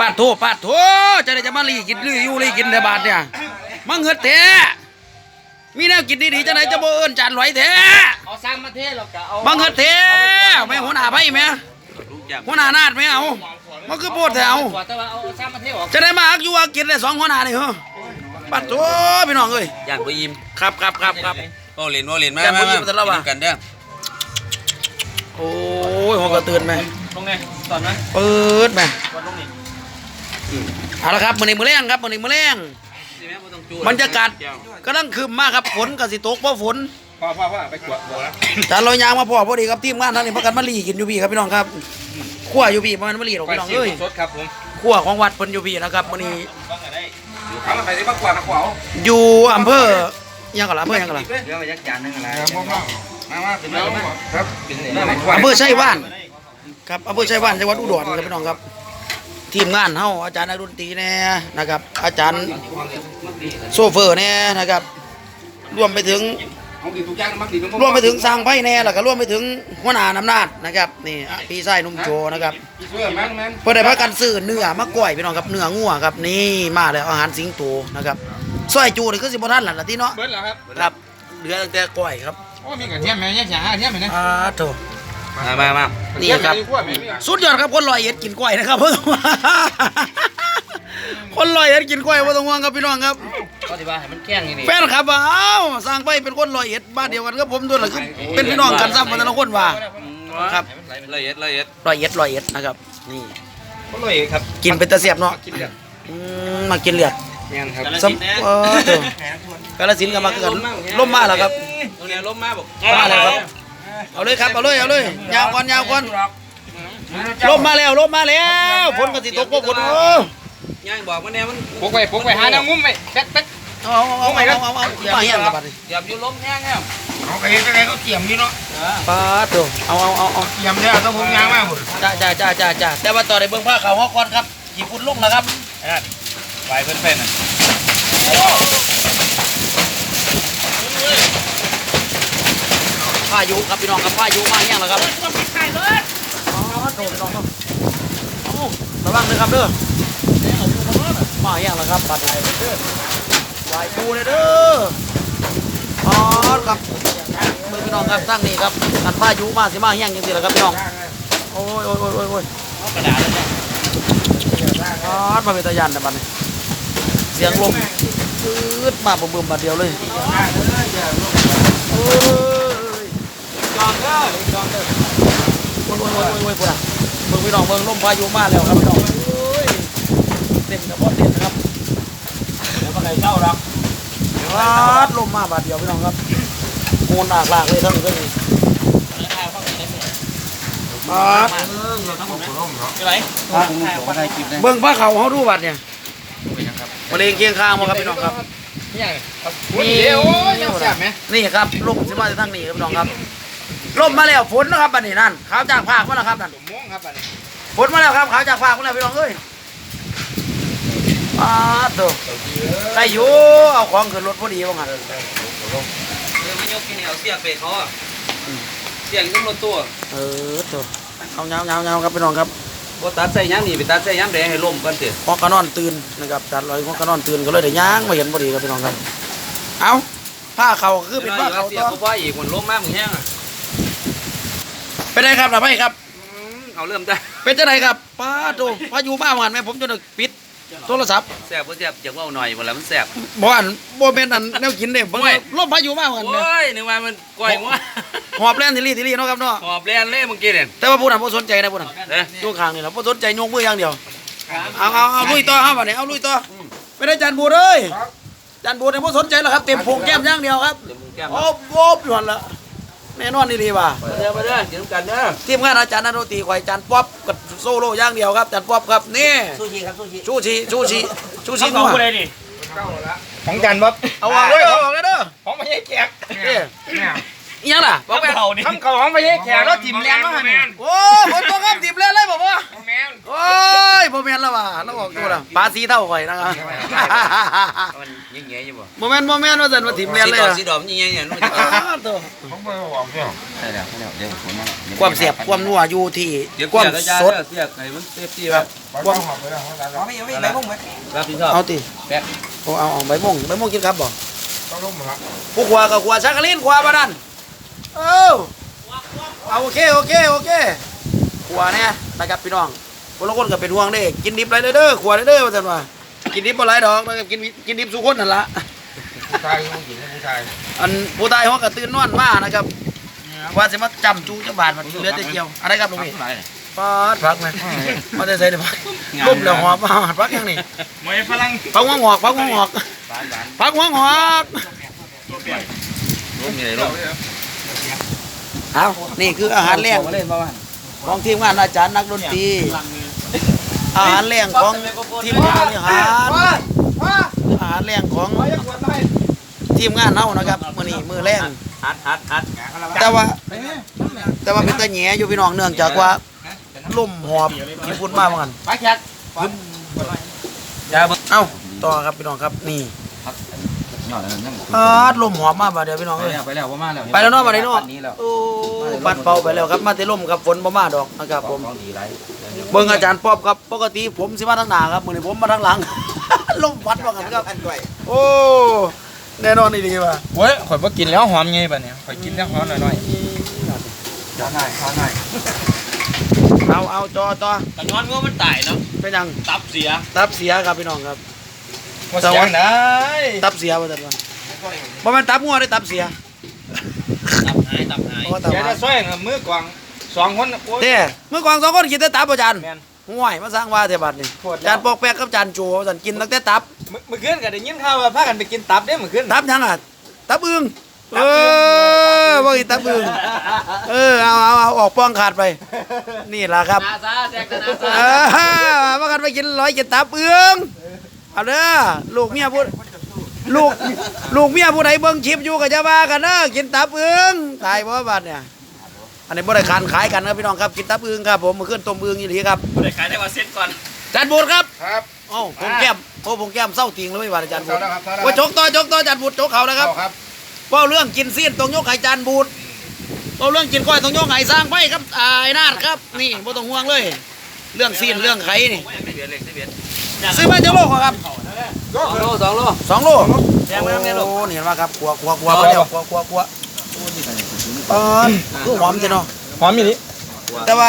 ปาดโทปาดโทจะได้จะมาลีกินลืออยู่ลีกินแต่บาทเนี่ยมังเงิดแท้มีแนวกินดีๆจะไหนจะบ่เอิ้นจานไหลแท้เอาสร้างประเทศหรอกกะเอามังเงิดแท้แม่หัวหน้าไผแม่หัวหน้านาดแม่เอามันคือโพดแถวกว่าแต่ว่าเอาสร้างประเทศออกจะได้มาอักอยู่ว่ากินได้สองหัวหน้านี่เหรอปัดโถพี่น้องเอ้ยย่างบ่อิ่มครับครับครับครับบ่เล่นบ่เล่นมาย่างบ่มาอิ่มแต่ละว่ะกินกันเด้อโอ้ยหัวกระเตือนแม่ตรงไหนตอนนั้นเปิดแม่กดลงนี่ เอาละครับมื้อนี้มื้อแรงครับมื้อนี้มื้อแรงบรรยากาศกำลังคืมมากครับฝนก็สิตกเพราะฝนพ่อพ่อพ่อไปกวดบัวแล้วจานลอยยางมาพอพอดีครับทีมงานทั้งนี้พักกันมาลีกินอยู่พี่ครับพี่น้องครับขั้วอยู่พี่มันมาลีหรอกพี่น้องเอ้ยสดครับผมขั้วของวัดเพิ่นอยู่พี่นะครับมื้อนี้อยู่ข้างไปที่บ้านกวาดนะขวาวอยู่อำเภอยังกะล่ะอำเภอยังกะล่ะเรื่องมายักจานนึงอะไรครับผมมามาถึงแล้วครับอำเภอไชัยว่านครับอำเภอไชัยว่านจังหวัดอุดรครับพี่น้องครับ ทีมงานเฮาอาจารย์นักดนตรีแน่นะครับ อาจารย์โซเฟอร์แน่นะครับรวมไปถึงเอาดีทุกอย่างมักดีทุกรวมไปถึงสร้างไพ่แน่แล้วก็รวมไปถึงหัวหน้าน้ำนาจนะครับนี่อะพี่ชายหนุ่มโจนะครับเสื้อแมนแมนเพื่อได้พักกันซื้อเนื้อมะกล้วยพี่น้องครับเนื้องัวครับนี่มาแล้วอาหารสิงโตนะครับซอยจูนี่คือสิบ่ทันหล่ะล่ะที่เนาะเบิร์ดเหรอครับครับเหลือตั้งแต่กล้วยครับโอ้มีกระเทียมไหมเนี่ยจ๋าเทียมไหมนะอ่าโถ มามามานี่ครับ สุดยอดครับคนลอยเอ็ดกินกล้วยนะครับเพิ่งมาคนลอยเอ็ดกินกล้วยบ่ต้องห่วงครับพี่น้องครับก็ที่ว่าให้มันแข้งอย่างนี้แฟนครับว่าเอ้าสร้างไปเป็นคนลอยเอ็ดบ้านเดียวกันกับผมด้วยล่ะคือเป็นพี่น้องกันซ้ำมาแต่ละคนว่าครับละเอียดละเอียดลอยเอ็ดลอยเอ็ดนะครับ นี่ก็เลยครับ กินเป็นตะเสียบเนาะกินเดือดอืมมากินเลือดแมนครับสำเออเถอะกาลสินธุ์ก็มาคือกันล่มมาแล้วครับตรงนี้ล้มมาบอกมาแล้วครับ เอาเลยครับเอาเลยเอาเลยยาวก่อนยาวก่อนล่มมาแล้วล่มมาแล้วฝนก็สิตกบ่ฝนโอ้ย่างบอกว่าแน่มันปกไปปกไปหาน้ำงุ้มไปแป๊กแป๊กเอาเอาเอาเอาเอาเอามาเฮียนกับบัดนี้อย่าอยู่ล้มแห้งแล้วเอาไปเห็นอะไรก็เตรียมอยู่เนาะปาดเถอะเอาเอาเอาเอาเตรียมเนี่ยต้องพงยางมากหมดจ้าจ้าจ้าจ้าจ้าแต่ว่าต่อในเบื้องผ้าขาวฮอกก่อนครับขี่ฝุ่นลงแล้วครับไปเพื่อนเพื่อนอะายุครับพี่น้องครับพายุมาเฮียนแล้วครับอ๋อโดนพี่น้องครับเอาระวังเลยครับเด้อมาเฮียนแล้วครับบัดไหลเด้อไหลปูเลยเด้ออ๋อครับเบิ่งพี่น้องครับตั้งนี่ครับกันพายุมาสิมาเฮียนจังซี่แหละครับพี่น้องโอ้ยโอ้ยโอ้ยโอ้ยโอ้ยกระดาษแล้วเนี่ยอ๋อมาเป็นตะยันนะบัดนี้เสียงลมปื๊ดมาบ่บึมบัดเดียวเลยโอ้ย จองเด้อจองเด้อ โอ้ ยโอ้ยโอ้ยโอ้ยพุ่นอะเบิ่งพี่น้องเบิ่งลมพายุมาแล้วครับพี่น้องโอ้ยเต็มกับบ่เต็มนะครับแล้วก็ไก่เจ้ารักวาดลมมาบาดเดียวพี่น้องครับโหนหนักหลากเลยทั้งนี้แล้วข้าวข้าวได้ไหมวาดใช่ไหมเบิ่งผ้าเขาวเฮาดูบัดเนี่ยมะเร็งเคียงข้างบ่ครับพี่น้องครับนี่ยังนี่โอ้ยยังแซ่บไหมนี่ครับลมสิมาจากทางนี้ครับพี่น้องครับ ลมมาแล้วฝนนะครับบัดนี้นั่นขาวจากภาคมาแล้วครับนั่นสมมงครับอันนี้ฝนมาแล้วครับขาวจากภาคมาแล้วพี่น้องเอ้ยอ้าโตใครอยู่เอาของขึ้นรถพอดีว่างั้นเออมันยกกินเอาเสียกไปเขาอะเสียงต้องรถตัวเออโตเอาเงาเงาเงาครับพี่น้องครับบ่ตัดใส่ย่างนี่ไปตัดใส่ย่างแดงให้ล้มก่อนเถอะพอกระนอนตื่นนะครับจัดลอยพอกระนอนตื่นก็เลยได้ย่างมาเห็นพอดีครับพี่น้องครับ เอาผ้าเขาคือเป็นผ้าเขาเสียต่อเขาพ่ออีกคนล้มมามึงแห้งอะ เป็นไงครับล่ะพี่ครับ เอาเริ่มได้เป็นจังไดครับป้าโตพายุมาเหมือนไหมผมจนได้ปิดโทรศัพท์แซ่บบ่แซ่บอยากว่าหน่อยบ่ล่ะมันแซ่บบ่อันบ่แม่นอันแนวกินเด้เบิ่งโอ้ยลมพายุมาเหมือนโอ้ยนึกว่ามันก้อยงัวหอบแล่นทีรีทีรีเนาะครับเนาะหอบแล่นเลยเมื่อกี้เนี่ยแต่ว่าผู้นั้นบ่สนใจนะผู้นั้นเด้อตัวข้างนี่ล่ะบ่สนใจยกมืออย่างเดียวเอาเอาเอาลุยต่อครับบัดนี้เอาลุยต่อไปได้จานบูดเอ้ยจานบูดเนี่ยบ่สนใจแล้วครับเต็มโพงแก้มอย่างเดียวครับเดี๋ยวมึงแก้มโอ้โหอยู่หั่นละ แน่นอนดีๆว่ะมาเด้อมาเด้อกินกันเด้อทีมงานอาจารย์นันโนตีข่อยอาจารย์ป๊อปกับโซโล่อย่างเดียวครับอาจารย์ป๊อปครับนี่ซูชิครับซูชิชูชีชูชีชูชีขนัองวกูเลยดิของจันบ๊อบเอาออกเลยเอาออกเลยเด้อของไม่ใช่แขกเอ้ย อิหยังล่ะบอกไปเขาดิทำเขาของไม่ใช่แขกแล้วจิ้มแรงมากเนี่ยโอ้ฝนตกครับดิบเลยเลยบอกว่าแมนโอ้ยบ่แม่นละแล้วว่าแล้วบอกกูล่ะปลาสีเท่าข่อยนะครับมันยิ่งใหญ่อยู่บ่โมเมนต์โมเมนต์ว่าสันว่าถิ่มเรียนเลยสีดอะอกสีดอกยิ่งใหญ่เนี่ยนู่นอ้าวตัวผมไม่หวังเพียงใช่แล้วใช่แล้วเดี๋ยวผมความเสียบความนัวอยู่ที่เดี๋ยวความเสียกสดเสียกไอ้มันเซฟตี้ครับความหอมไปแล้วของเราไม่ไม่ไม่พุ่งไหมรับผิดชอบเอาติแป๊บโอ้เอาเอาใบม่วงใบม่วงกินครับบ่ต้องร่มครับผู้ขวากับขวาชักกะลินขวาบ้านั่น เอ้าเอาโอเคโอเคโอเคขวาเนี่ยนะครับพี่น้องคนละคนก็เป็นห่วงเด้กินดิบไรเด้อขวาเด้อว่าซั่นว่ากินดิบบ่หลายดอกนะครับกินกินดิบสุคนนั่นละผู้ชายผู้หญิงผู้ชายอันผู้ตายเขาก็ตื่นนอนมานะครับว่าสิมาจำจูจะบาดมันเหลือแต่เกี่ยวอะไรครับลุงพี่ปาดพักไหมมาได้ใส่ได้พักลุ่มแล้วหอบมาหอดพักยังนี่มวยฝรั่งพักหัวงอกพักหัวงอกหวานหวานพักหัวงอกร่มใหญ่ร่ม เอานี่คืออาหารแรงเล่นประมาณของทีมงานอาจารย์นักดนตรี อาหารแรงของทีมงานบริหารอาหารแรงของทีมงานเฮานะครับมื้อนี้มื้อแรงฮัดฮัดฮัดแต่ว่า แต่ว่าเป็นตะแหน่อยู่พี่น้องเนื่องจากว่าลมหอบกินฝุ่นมาเหมือนกันไปแคทยาเบิ้งเอ้าต่อครับพี่น้องครับนี่ ยอดนั่นอาดลมหอบมาบาดเดียวพี่น้องไปเอ้ย แล้วไปแล้วประมาณแล้วไปแล้วเนาะมาได้เนาะ นี้แล้วโอ้ปัดเป่าไปแล้วครับมาแต่ลมครับฝนบ่มาดอกนะครับผม ของดีไรเบิ่งอาจารย์ป๊อบครับปกติผมสิมาทางหน้าครับมื้อนี้ผมมาทางหลัง ลมพัดว่ากันครับโอ้แน่นอนนี่ดีว่ะเว้ยข่อยบ่กินแล้วหอมไงบัดเนี่ยข่อยกินแล้วหอมหน่อยช้อนหน่อยช้อนหน่อยเอาเอาจอต่อแต่ย้อนว่ามันตายเนาะเป็นหยังตับเสียตับเสียครับพี่น้องครับๆ ว่าเสียงได้ตับเสียว่าซั่นว่าบ่แม่นตับงัวได้ตับเสียตับหายตับหายโอ้ตับเดี๋ยวหาจะยช่วยมือกวางสองคนโอ้ยเด้เมื่อก่อนสองคนกินแต่ตับอาจารย์แม่นห่วยมาสร้างว่าเทบัดนี่โคตรจานปอกแป๊กกับจานโจสันกินตั้งแต่ตับมื้อมื้อคืนก็ได้ยินข่าวว่าพากันไปกินตับเด้มื้อคืนตับยังอะตับอึงตัเอบอึ่งอว่าอีตับอึงเออเอาเอาเอาออกป้องขาดไป นี่ล่ะครับนาซาแซกนาซาเออมากันไปกินร้อยกินตับอึง เอาเด้อลูกเมียพูดลูกลูกเมียผู้ใดเบิ่งคลิปอยู่ก็จะว่ากันเด้อกินตับอึงตายบ่บัดเนี่ยอันนี้บ่ได้ขานขายกันนะครับพี่น้องครับกินตับอึงครับผมมื้อคืนต้มอึงอีหลีครับเด็กขายได้ว่าเซ็ตก่อนจานบูดครับครับโอ้ผมแก้มโอ้ผมแก้มเศร้าติงเลยว่าอาจารย์บูดเศร้าแล้วครับเศร้าแล้วว่าจกต่อจกต่ออาจารย์บูดจกเขานะครับเอาครับเว่าเรื่องกินซีนตรงยกไข่จานบูดเว่าเรื่องกินก้อยตรงยกไข่สร้างไฟครับอายนาดครับ นี่บ่ต้องห่วงเลย เรื่องซีนเรื่องไข่นี่ ไม่เบียดเล็กไม่เบียดซื้อมาจะโลกครับสองโลสองโลสองโลแจ้งมาแล้วเนี่ยลูกโอ้นี่เห็นไหมครับกลัวกลัวกลัวไปแล้วกลัวกลัวกลัวเออคือหอมจังเนาะหอมอีหลีแต่ว่า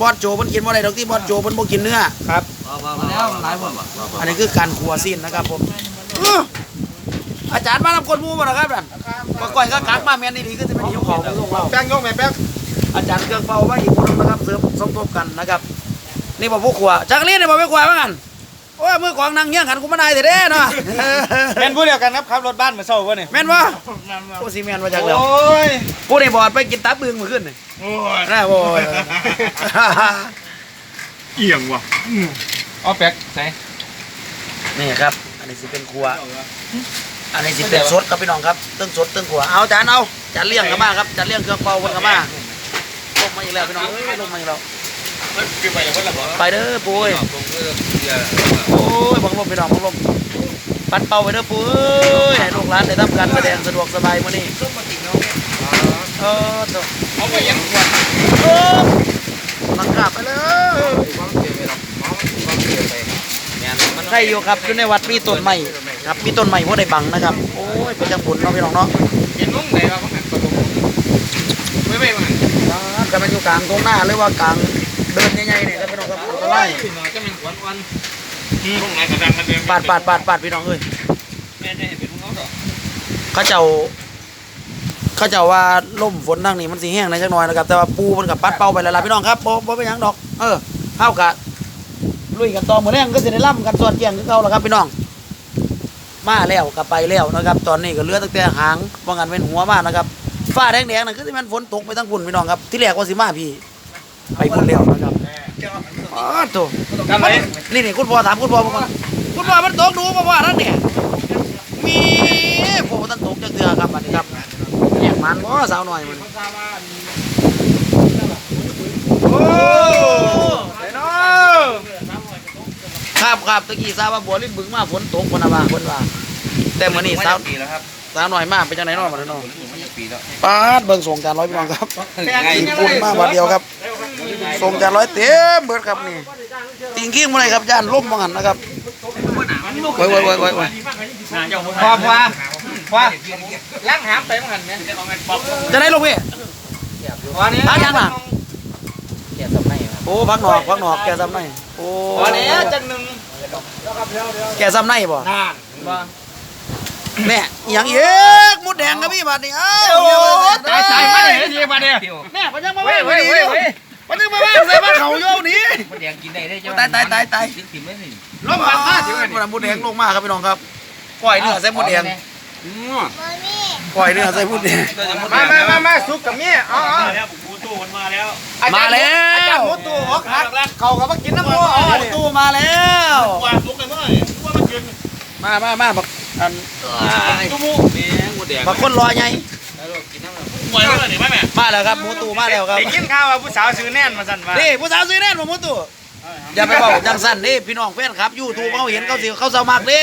บอสโจมันกินบ่ได้ดอกที่บอสโจมันบ่กินเนื้อครับพอพอมาแล้วหลายคนอันนี้คือการครัวซีนนะครับผมอื้ออาจารย์มานำคนหมูมาแล้วครับนั่นมาก่อยก็กักมาแม่นดีๆก็จะเป็นหิวของลงเราแป้งยกไหมแป้งอาจารย์เครื่องเป่าไว้อีกคนนึงนะครับเสริมสมทบกันนะครับ นี่บอกพวกขวจักรเลียนนี่บอกไม่ขวาเหมือนกัน โอ้ยมือของนางเงี้ยงกันกูมาได้แต่เด้เนาะแม่นผู้เดียวกันครับขับรถบ้านมาเศร้าบ่เนี่ยแม่นวะโอ้ซีแมนมาจากเดียวโอ้ยผู้นี่บอดไปกินตับบึงมาขึ้นนี่โอ้ยน่าโว้ยเอียงว่ะเอาแป๊กใส่นี่ครับ อันนี้สิเป็นครัว อันนี้สิเป็นสดครับพี่น้องครับตึ้งสดตึ้งขัวเอาจานเอาจานเลี้ยงกันมาครับจานเลี้ยงเครื่องเป่าคนกันมาลงมาอีกแล้วพี่น้องเอ้ยลงมาอีกแล้วมันคือ ไปเด้อปุ้ยผมก็เบียร์โอ้ยบังลมพี่น้องบังลมปัดเป่าไปเด้อปุ้ยให้ลูกหลานได้ทำการแสดงสะดวกสบายมื้อนี้เออตัวเอาไปยังขวดโอ้ลังกลับไปเลยความเบียร์ไปหรอกความเบียร์ไปเนี่ยมันใครอยู่ครับอยู่ในวัดมีต้นไม้ครับมีต้นไม้พวกได้บังนะครับ โอ้ยเป็นจังบุญเนาะพี่น้องเนาะเห็นมุ้งไหนมาบ้างตัวผมไม่ไม่มันกันมันอยู่กลางตรงหน้าหรือว่ากลาง เดินใหญ่ๆเนี่ยครับพี่น้องครับอันตรายขึ้นมาก็เป็นขวัญวันมุ้งไหนกระดังกันเดิมปาดปาดปาดปาดพี่น้องเอ้ยแม่ได้เห็นเป็นมุ้งเขาต่อเขาเจ้าเขาเจ้าว่าล่มฝนทางนี้มันสิแห้งในจักหน่อยนะครับแต่ว่าปูมันกับปัดเป่าไปแล้วล่ะพี่น้องครับบ่บ่เป็นหยังดอก เออเฮากะลุยกันต่อมื้อแรงก็สิได้ล่ำกันสอดเกี่ยงคือเก่าแล้วครับพี่น้องมาแล้วก็ไปแล้วนะครับ ตอนนี้ก็เหลือตั้งแต่หางว่างันเป็นหัวมานะครับฟ้าแดงๆนั่นคือสิมันฝนตกไปทั้งพุ่นพี่น้องครับที่แรกว่าสิมาพี่ ไปพุ่นแล้วนะครับอ๋อโตทำไรนี่นี่คุณพ่อถามคุณพ่อมาก่อนคุณพ่อมันตกดูบ่ว่าทั้งเนี่ยมีผมมันตกจักเทื่อครับอันนี้ครับแยกมันบ่สาวหน่อยมันโอ้ไอ้น้องครับครับตะกี้ทราบว่าบัวลิ้นบึงมาฝนตกคนน่ะว่าเพิ่นว่าแต่มื้อนี้สาวปีแล้วครับสาวน้อยมากเป็นจังได๋เนาะบัดนี้เนาะมันจะปีแล้วปาดเบิ่งส่งจานร้อยพี่น้องครับไงกินปุ่นมาบัดเดียวครับ ส่งจานร้อยเต็มเบิดครับนี่ติงขี้มื้อไหนครับย่านล่มบ่หันนะครับโอ้ยโอ้ยโอ้ยโอ้ยโอ้ยพอพอพอล้างหามไปมั้งหันเนี่ยจะได้ลงพี่พอนี้พักยังล่ะแกสำในครับโอ้พักหนอกพักหนอกแกซ้ำในโอ้พอนี้จังหนึ่งแกซ้ำในบ่นานบ่แม่อิหยังอีกมดแดงครับพี่บัดนี้เอ้าตายตายมาเลยทีมาเนี่ยแม่พยังมาเว้ว่ายงเว้ยเว้ย เว้ยพยังมาว่างใส่บ้านเขาโยนี้ มันแดงกินได้ได้จ้ตายตายตายตาย กินกินไม่สิล้มมาฆ่าเดี๋ยวมนี้ดมดแดงลงมาครับพี่น้องครับก้อยเนื้อใส่มดแดงก้อยเนื้อใส่มดแดงมามามามาสุกกับเมียอ๋อมาแล้วอาจารย์หมูตู่ออกหักเขาก็มากินน้ำมูอ๋อหมูตู้มาแล้วมามามาบักอันตุ้มูแดงหมดแดงบักคนรอไง กินน้ำมาแล้วครับหมูตู้มาแล้วครับ ได้กินข้าวว่าผู้สาวซื้อแน่นมาสั่นมานี่ผู้สาวซื้อแน่นบ่หมูตู้อย่าไปบอกจังสั้นนี่พี่น้องแฟนครับยูทูบเขาเห็นเขาสิเขาเศร้ามากเด้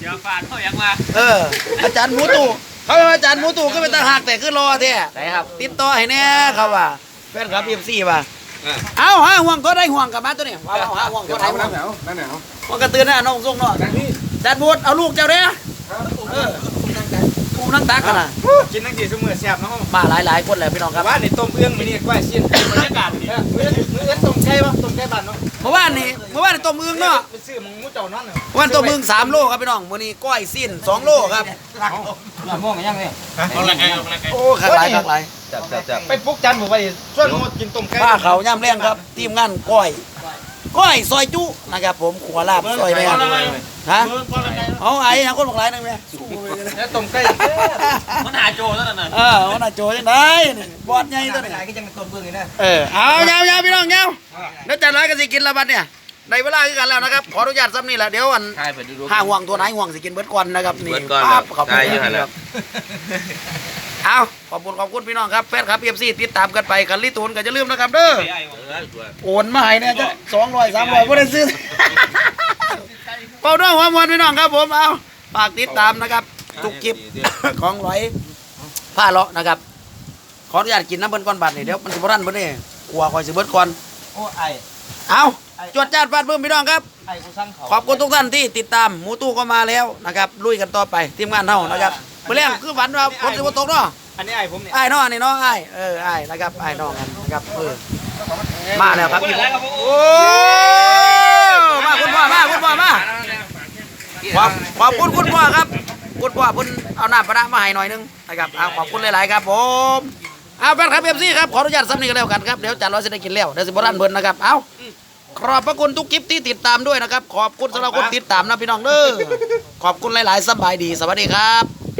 เดี๋ยวฟาดเขายังมา เออ อาจารย์หมูตู่เขาว่าอาจารย์หมูตู่ก็เป็นตาหักแต่คือรอแท้ไหนครับ ติดต่อให้แน่เขาว่าแฟนครับเอฟซีป่ะเอาฮะห่วงก็ได้ห่วงกลับมาตัวนี้ว่าเอาฮะห่วงก็ได้ห่วงนั่นแหวนั่นแหวห่วงกระตือนน่ะน้องส่งเนาะอาจารย์บูดเอาลูกเจ้าเด้อ เออกูนั่งตักกันน่ะกินทั้งทีสมือแซ่บเนาะมาหลายหลายๆคนแหละพี่น้องคแต่รับว่าในต้มเอื้องมีนี่ก้อยชิ้นบรรยากาศดีมื้อมื้อเอื้องต้มไก่ปะต้มไก่บ้านเนาะเมื่อวานนี้เมื่อวานนี้ต้มอึ่งเนาะไปซื้อมึงมูเจ้านอนเนาะเมื่อวานต้มอึ่งสามโลครับพี่น้องมื้อนี้ก้อยสิ้นสองโลครับหม่วงกันยังเนี่ยโอ้ขักหลายขักหลายจับจับจับไปปลุกจันทร์บอกว่าดิส่วนหมดกินต้มไก่ป้าเขาย่ำแรงครับทีมงานก้อย ก้อยซอยจุนะครับผมขัวลาบซอยแม่ฮะเอาไอ้ยังคนบอกหลายนึงแม่แล้วต้มไก่มันหาโจแล้วนั่นเออวันน่ะโจยังได้นี่บอดใหญ่ตัวนี้ก็ยังเป็นต้นเบื้องนี่นะเออเอาเงาเงาพี่น้องเงาเดี๋ยวจัดร้อยกันสิกินละบัดเนี่ยในเวลาคือกันแล้วนะครับขออนุญาตซ้ำนี่แหละเดี๋ยวอันใช่ไปดูดูห้าห่วงตัวไหนห่วงสิกินเบิดก่อนนะครับนี่เบิดก่อนปั๊บครับขอบคุณได้อยู่หั่นแหละครับ เอาขอบคุณขอบคุณพี่น้องครับแฟนครับเอฟซีติดตามกันไปกันลิตูนก็จะลืมนะครับเด้อโอนมาให้เนี่ยจะสองร้อยสามร้อยบ่ได้ซื้อเป่าด้วยหัวมวนพี่น้องครับผมเอาฝากติดตามนะครับทุกคลิปของร้อยผ้าเลาะนะครับ ขออนุญาตกินน้ำเบิ้ลก้อนบาทนี่เดี๋ยวมันสิบรันเบิ้ลนี่กลัวคอยสิเบิ้ลก่อนโอ้ไอ้เอาจวดจ้าดฟาดเพิ่มพี่น้องครับไอ้กูสั่งเขาขอบคุณทุกท่านที่ติดตามหมูตู้ก็มาแล้วนะครับลุยกันต่อไปทีมงานเฮานะครับ เมื่อแรกคือฝันว่าฝนสิบ่ตกเนาะอันนี้ไอ้ผมเนี่ยไอ้ายเนาะนี่เนาะไอ้ายเออไอ้ายนะครับไอ้ายน้องกันนะครับเออมาแล้วครับพี่ผมโอ้มาคุณพ่อมาคุณพ่อมาขอบขอบคุณคุณพ่อครับคุณพ่อคุณเอาน้ำปลาร้ามาให้หน่อยนึงนะครับเอาขอบคุณหลายๆครับผมเอาแฟนครับเอฟซีครับขออนุญาตซ้ำนี่กันแล้วกันครับเดี๋ยวจานร้อยจะได้กินแล้วเดี๋ยวสิบรันเบิร์นนะครับเอาขอบพระคุณทุกคลิปที่ติดตามด้วยนะครับ ขอบคุณสำหรับคนติดตามนะพี่น้องเด้อขอบคุณหลายๆสบายดีสวัสดีครับ